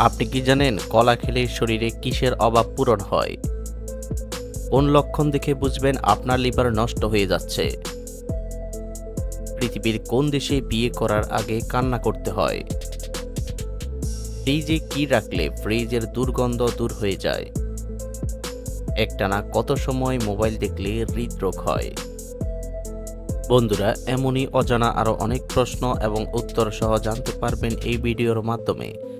আপনি কি জানেন কলা খেলে শরীরে কিসের অভাব পূরণ হয়? কোন লক্ষণ দেখে বুঝবেন আপনার লিভার নষ্ট হয়ে যাচ্ছে? পৃথিবীর কোন দেশে বিয়ে করার আগে কান্না করতে হয়? ফ্রিজে কি রাখলে ফ্রিজের দুর্গন্ধ দূর হয়ে যায়? একটানা কত সময় মোবাইল দেখলে হৃদরোগ হয়? বন্ধুরা, এমনই অজানা আরও অনেক প্রশ্ন এবং উত্তর সহ জানতে পারবেন এই ভিডিওর মাধ্যমে।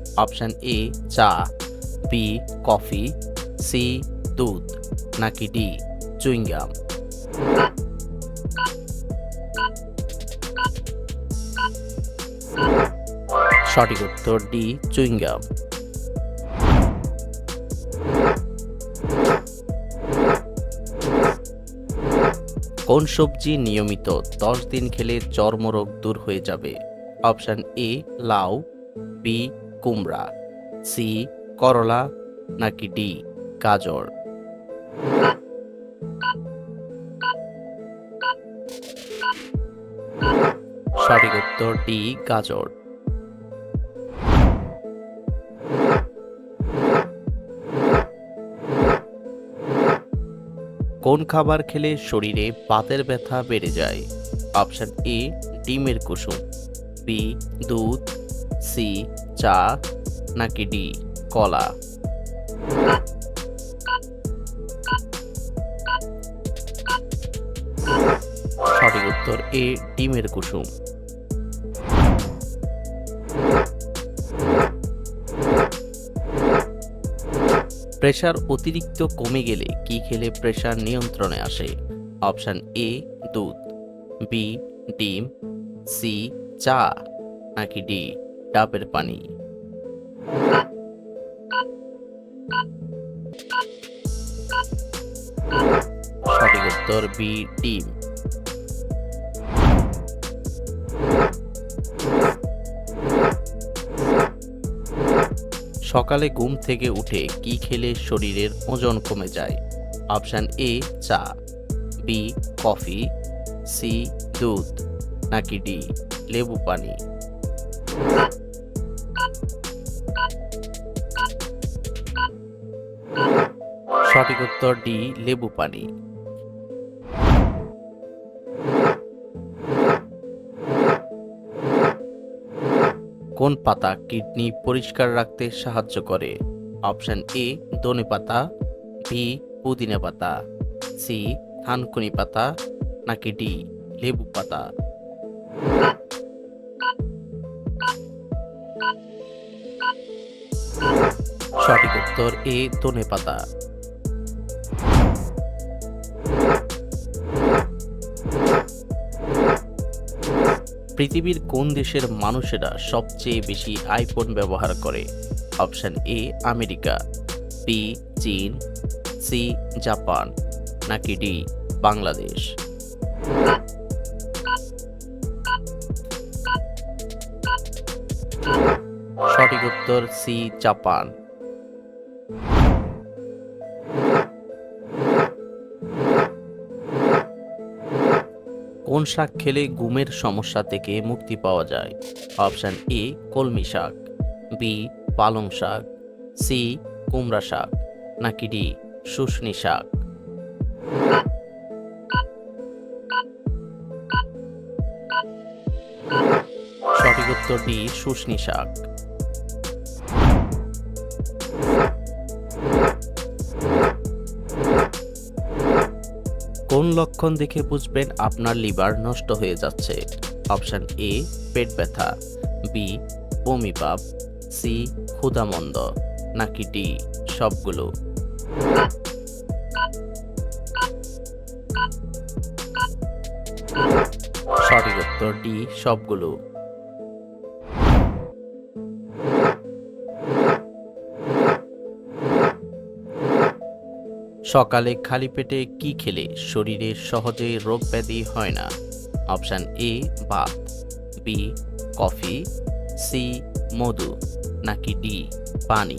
অপশন এ চা, বি কফি, সি দুধ, নাকি ডি চুইংগাম। সঠিক উত্তর ডি চুইংগাম। কোন সবজি নিয়মিত দশ দিন খেলে চর্মরোগ দূর হয়ে যাবে? অপশন এ লাউ, বি কুমড়া, সি, করলা, নাকি ডি, গাজর। সঠিক উত্তর ডি, গাজর। কোন খাবার খেলে শরীরে পাতের ব্যথা বেড়ে যায়? অপশন এ, ডিমের কুসুম, বি, দুধ, সি চা নাকি ডি, কলা? সঠিক উত্তর এ, ডিমের কুসুম। প্রেশার অতিরিক্ত কমে গেলে কি খেলে প্রেশার নিয়ন্ত্রণে আসে? অপশান এ, দুধ, বি, ডিম, সি, চা নাকি ডি? ডাবের পানি। সঠিক উত্তর বি, ডিম। সকালে ঘুম থেকে উঠে কি খেলে শরীরের ওজন কমে যায়? অপশান এ, চা। B, coffee. সি, দুধ। নাকি ডি, লেবু পানি। সঠিক উত্তর ডি, লেবু পানি। কোন পাতা কিডনি পরিষ্কার রাখতে সাহায্য করে? অপশন এ, ধনে পাতা বি পুদিনা পাতা সি থানকুনি পাতা, নাকি ডি লেবু পাতা? সঠিক উত্তর এ, ধনে পাতা। পৃথিবীর কোন দেশের মানুষেরা সবচেয়ে বেশি আইফোন ব্যবহার করে? অপশন এ, আমেরিকা, বি, চীন, সি, জাপান, নাকি ডি, বাংলাদেশ? সঠিক উত্তর সি, জাপান। কোন শাক খেলে গুমের সমস্যা থেকে মুক্তি পাওয়া যায়? অপশান এ, কলমি শাক, বি, পালং শাক, সি, কুমড়া শাক, নাকি ডি, শুশনি শাক? সঠিক উত্তর ডি শুশনি শাক। লক্ষণ দেখে বুঝবেন আপনার লিভার নষ্ট হয়ে যাচ্ছে। অপশন এ, পেট ব্যথা। বি, বমি ভাব। সি, ক্ষুধামন্দ। নাকি ডি, সবগুলো। সঠিক উত্তর ডি, সবগুলো। সকালে খালি পেটে কি খেলে শরীরে সহজে রোগ ব্যাধি হয় না? অপশান এ ভাত বি, কফি। সি, মধু। নাকি ডি, পানি।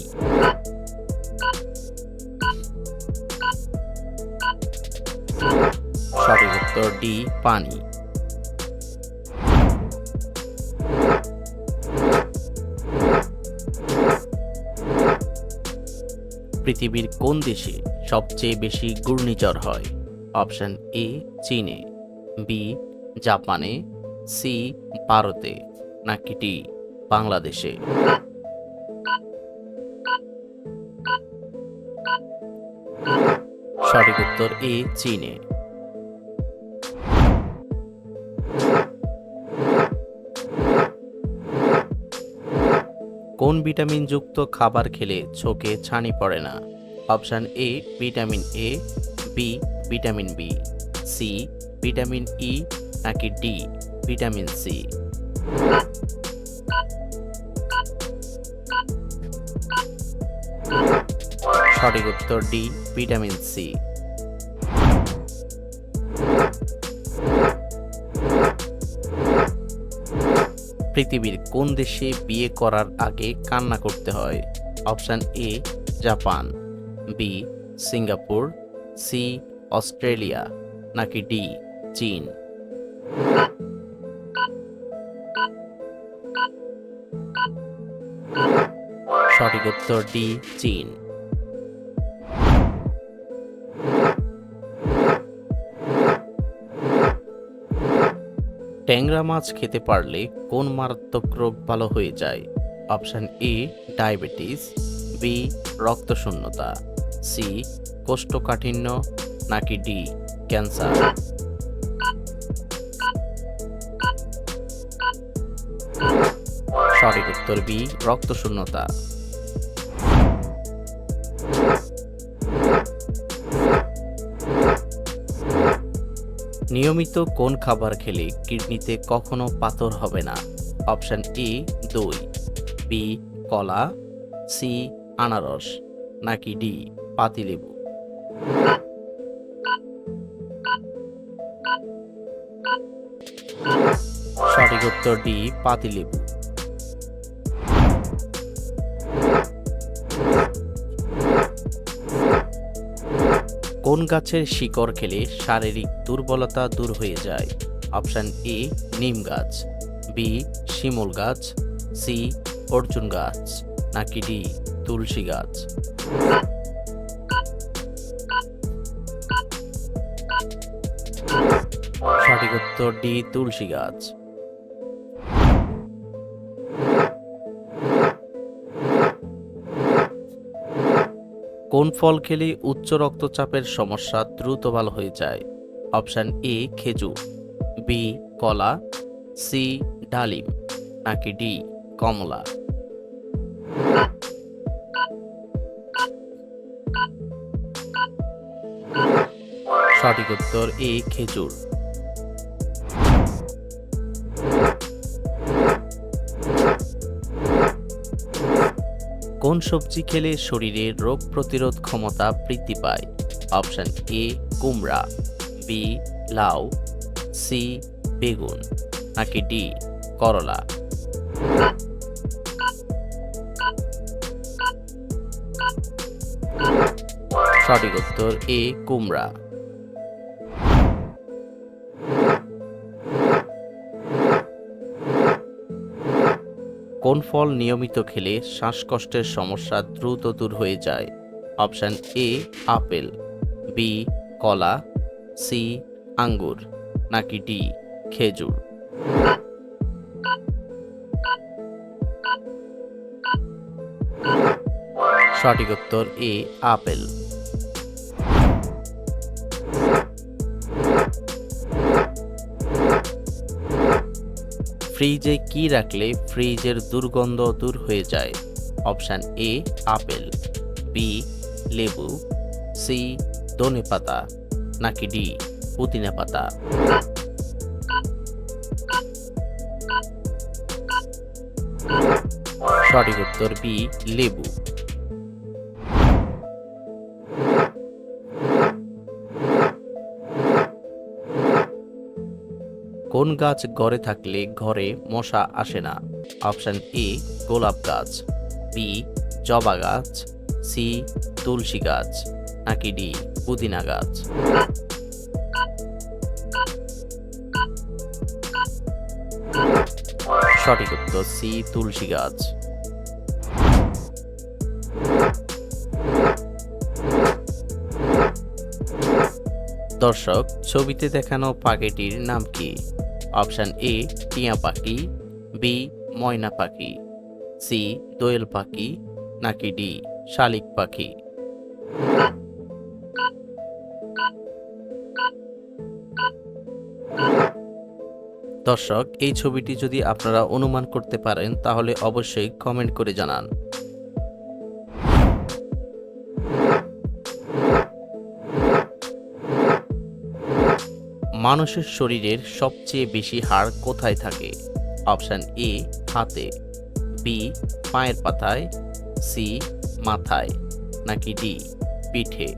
সঠিক উত্তর ডি, পানি। পৃথিবীর কোন দেশে সবচেয়ে বেশি ঘূর্ণিঝড় হয়। অপশন এ চীনে বি জাপানে সি ভারতে, নাকি ডি বাংলাদেশে। সঠিক উত্তর এ চীনে। কোন ভিটামিনযুক্ত খাবার খেলে চোখে ছানি পড়ে না? Option A, vitamin A, B, vitamin B, C, vitamin E, নাকি ডি, ভিটামিন সি। সঠিক উত্তর ডি, ভিটামিন সি। পৃথিবীর কোন দেশে বিয়ে করার আগে কান্না করতে হয়? Option A, Japan. B, Singapore, C, Australia, নাকি ডি, চীন? সঠিক উত্তর ডি, চীন। ট্যাংরা মাছ খেতে পারলে কোন মারাত্মক রোগ ভালো হয়ে যায়? অপশান এ, ডায়াবেটিস, বি, রক্তশূন্যতা। সি, কোষ্ঠকাঠিন্য নাকি ডি, ক্যান্সার? সঠিক উত্তর বি, রক্তশূন্যতা। নিয়মিত কোন খাবার খেলে কিডনিতে কখনো পাথর হবে না? অপশান এ, দই। বি, কলা। সি, আনারস। নাকি ডি পাতিলেবু সঠিক উত্তর ডি পাতিলেবু কোন গাছের শিকড় খেলে শারীরিক দুর্বলতা দূর হয়ে যায়? অপশান এ, নিম গাছ, বি, শিমুল গাছ, সি, অর্জুন গাছ, নাকি ডি তুলসী গাছ। সঠিক উত্তর ডি, তুলসী গাছ। কোন ফল খেলে উচ্চ রক্তচাপের সমস্যা দ্রুত ভালো হয়ে যায়? অপশান এ, খেজুর, বি, কলা, সি, ডালিম, নাকি ডি, কমলা? সঠিক উত্তর এ, খেজুর। কোন সবজি খেলে শরীরের রোগ প্রতিরোধ ক্ষমতা বৃদ্ধি পায়? অপশান এ, কুমড়া, বি, লাউ, সি, বেগুন, নাকি ডি, করলা? সঠিক উত্তর এ, কুমড়া। কোন ফল নিয়মিত খেলে শ্বাসকষ্টের সমস্যা দ্রুত দূর হয়ে যায়? অপশান এ, আপেল, বি, কলা, সি, আঙ্গুর, নাকি ডি, খেজুর? সঠিক উত্তর এ, আপেল। ফ্রিজে কি রাখলে ফ্রিজের দুর্গন্ধ দূর হয়ে যায়? Option A, apple. বি, লেবু। সি, ধনে পাতা। নাকি ডি, পুদিনা পাতা। সঠিক উত্তর বি, লেবু। কোন গাছ গড়ে থাকলে ঘরে মশা আসে না? অপশান এ, গোলাপ গাছ। বি, জবা গাছ। সি, তুলসী গাছ। নাকি ডি, পুদিনা গাছ। সঠিক উত্তর সি, তুলসী গাছ। দর্শক, ছবিতে দেখানো পাখিটির নাম কি? অপশান এ, টিয়া পাখি, বি, ময়না পাখি, সি, দোয়েল পাখি, নাকি ডি, শালিক পাখি। দর্শক, এই ছবিটি যদি আপনারা অনুমান করতে পারেন, তাহলে অবশ্যই কমেন্ট করে জানান। মানুষের শরীরের সবচেয়ে বেশি হাড় কোথায় থাকে? অপশান এ, হাতে, বি, পায়ের পাতায়, সি, মাথায়, নাকি ডি, পিঠে?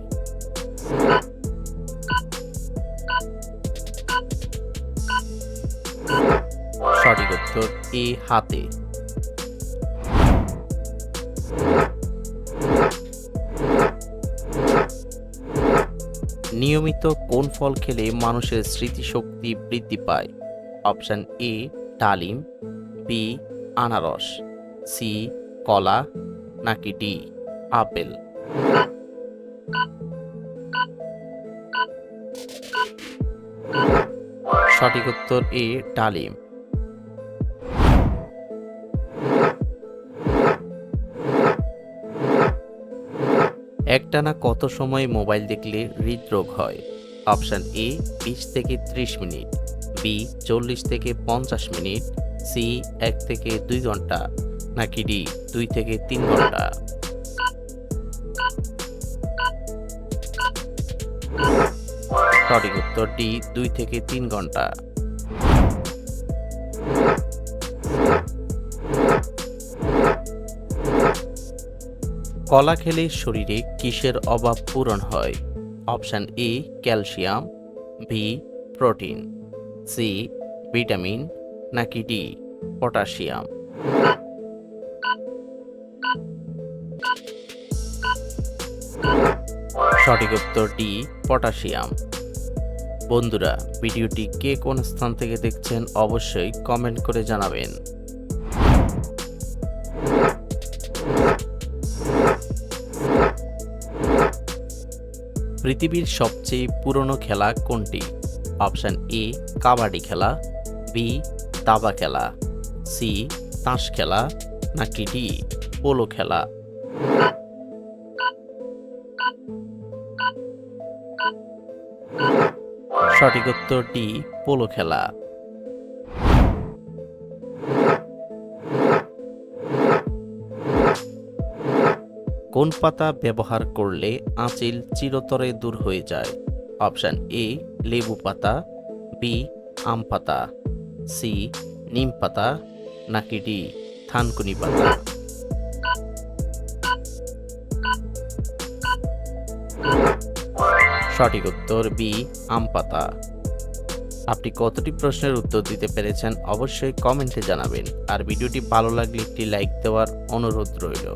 সঠিক উত্তর, এ, হাতে। নিয়মিত কোন ফল খেলে মানুষের স্মৃতিশক্তি বৃদ্ধি পায়? অপশান এ, ডালিম, বি, আনারস, সি, কলা, নাকি ডি, আপেল? সঠিক উত্তর এ, ডালিম। একটানা কত সময় মোবাইল দেখলে হৃদরোগ হয়? অপশান এ, বিশ থেকে ত্রিশ মিনিট, বি, চল্লিশ থেকে পঞ্চাশ মিনিট, সি, এক থেকে দুই ঘণ্টা, নাকি ডি, দুই থেকে তিন ঘণ্টা? সঠিক উত্তর ডি, দুই থেকে তিন ঘণ্টা। কলা খেলে শরীরে কিসের অভাব পূরণ হয়? Option A, calcium, B, protein, C, vitamin, নাকি ডি, পটাশিয়াম? সঠিক উত্তর ডি, পটাশিয়াম। বন্ধুরা, ভিডিওটি কে কোন স্থান থেকে দেখছেন অবশ্যই কমেন্ট করে জানাবেন। পৃথিবীর সবচেয়ে পুরনো খেলা কোনটি? অপশান এ, কাবাডি খেলা, বি, দাবা খেলা, সি, তাস খেলা, নাকি ডি, পোলো খেলা? সঠিক উত্তর ডি, পোলো খেলা। কোন পাতা ব্যবহার করলে আঁচিল চিরতরে দূর হয়ে যায়। অপশান এ, লেবু পাতা, বি, আম পাতা, সি, নিম পাতা, নাকি ডি, থানকুনি পাতা। সঠিক উত্তর বি, আম পাতা। আপনি কতটি প্রশ্নের উত্তর দিতে পেরেছেন অবশ্যই কমেন্টে জানাবেন। আর ভিডিওটি ভালো লাগলে একটি লাইক দেওয়ার অনুরোধ রইল।